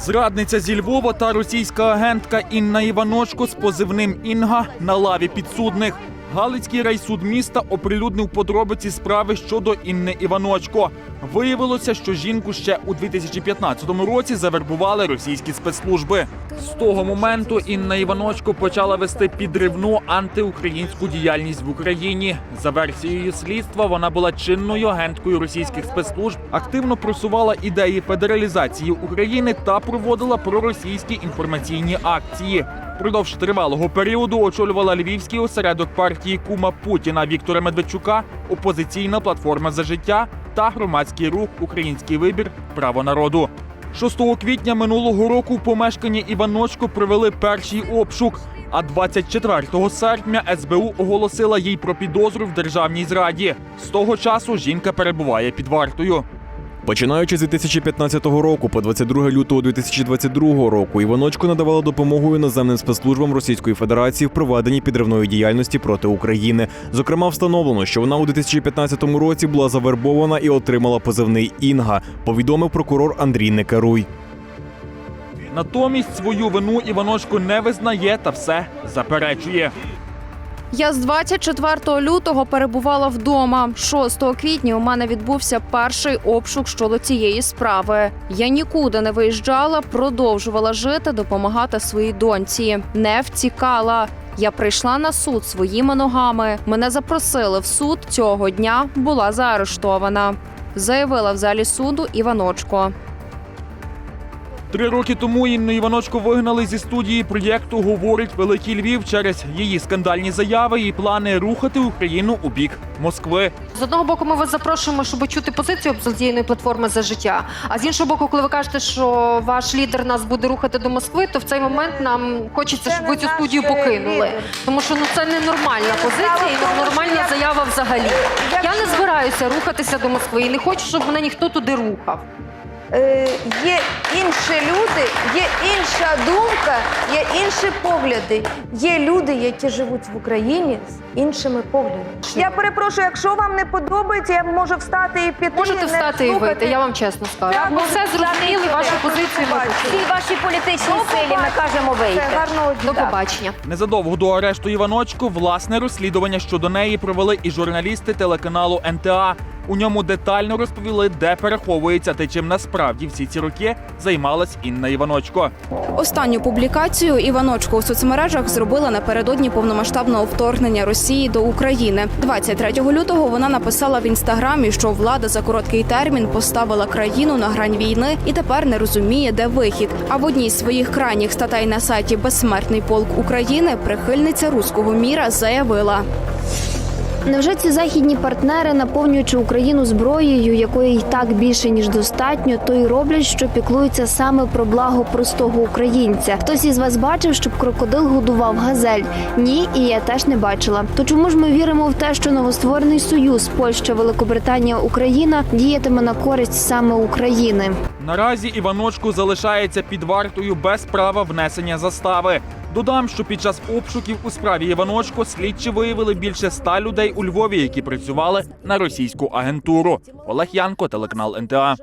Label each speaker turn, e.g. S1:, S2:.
S1: Зрадниця зі Львова та російська агентка Інна Іваночко з позивним Інга на лаві підсудних. Галицький райсуд міста оприлюднив подробиці справи щодо Інни Іваночко. Виявилося, що жінку ще у 2015 році завербували російські спецслужби. З того моменту Інна Іваночко почала вести підривну антиукраїнську діяльність в Україні. За версією слідства, вона була чинною агенткою російських спецслужб, активно просувала ідеї федералізації України та проводила проросійські інформаційні акції. Продовж тривалого періоду очолювала львівський осередок партії Кума Путіна Віктора Медведчука, опозиційна платформа за життя та громадський рух Український вибір право народу. 6 квітня минулого року в помешканні Іваночко провели перший обшук. А 24 серпня СБУ оголосила їй про підозру в державній зраді. З того часу жінка перебуває під вартою.
S2: Починаючи з 2015 року по 22 лютого 2022 року, Іваночко надавала допомогу іноземним спецслужбам Російської Федерації в проведенні підривної діяльності проти України. Зокрема, встановлено, що вона у 2015 році була завербована і отримала позивний Інга. Повідомив прокурор Андрій Некаруй.
S1: Натомість свою вину Іваночко не визнає та все заперечує.
S3: Я з 24 лютого перебувала вдома. 6 квітня у мене відбувся перший обшук щодо цієї справи. Я нікуди не виїжджала, продовжувала жити, допомагати своїй доньці. Не втікала. Я прийшла на суд своїми ногами. Мене запросили в суд цього дня. Була заарештована. Заявила в залі суду Іваночко.
S1: Три роки тому Інну Іваночко вигнали зі студії проєкту Говорить Великий Львів через її скандальні заяви і плани рухати Україну у бік Москви.
S4: З одного боку, ми вас запрошуємо, щоб чути позицію опозиційної платформи за життя. А з іншого боку, коли ви кажете, що ваш лідер нас буде рухати до Москви, то в цей момент нам хочеться, щоб ви цю студію покинули. Тому що ну це не нормальна позиція і нормальна заява взагалі. Я не збираюся рухатися до Москви і не хочу, щоб мене ніхто туди рухав.
S5: Е, є інші люди, є інша думка, є інші погляди. Є люди, які живуть в Україні з іншими поглядами. Я перепрошую, якщо вам не подобається, я можу встати і піти.
S4: Можете
S5: не
S4: встати і
S5: слухати.
S4: вийти, я вам чесно скажу.
S5: Так,
S4: Ми все зрозуміли,
S5: встати і
S4: вашу
S5: піти.
S4: позицію ми почули.
S6: Всій вашій
S5: До
S6: силі ми кажемо
S5: Все,
S6: вийти.
S5: гарного дня.
S4: До побачення.
S1: Незадовго до арешту Іваночко власне розслідування щодо неї провели і журналісти телеканалу НТА. У ньому детально розповіли, де переховується та чим насправді всі ці роки займалась Інна Іваночко.
S3: Останню публікацію Іваночко у соцмережах зробила напередодні повномасштабного вторгнення Росії до України. 23 лютого вона написала в інстаграмі, що влада за короткий термін поставила країну на грань війни і тепер не розуміє, де вихід. А в одній з своїх крайніх статей на сайті Безсмертний полк України прихильниця руського міра заявила.
S7: Невже ці західні партнери, наповнюючи Україну зброєю, якої й так більше ніж достатньо, то й роблять, що піклуються саме про благо простого українця? Хтось із вас бачив, щоб крокодил годував газель? Ні, і я теж не бачила. То чому ж ми віримо в те, що новостворений союз Польща, Великобританія, Україна діятиме на користь саме України?
S1: Наразі Іваночко залишається під вартою без права внесення застави. Додам, що під час обшуків у справі Іваночко слідчі виявили більше ста людей у Львові, які працювали на російську агентуру. Олег Янко, телеканал НТА.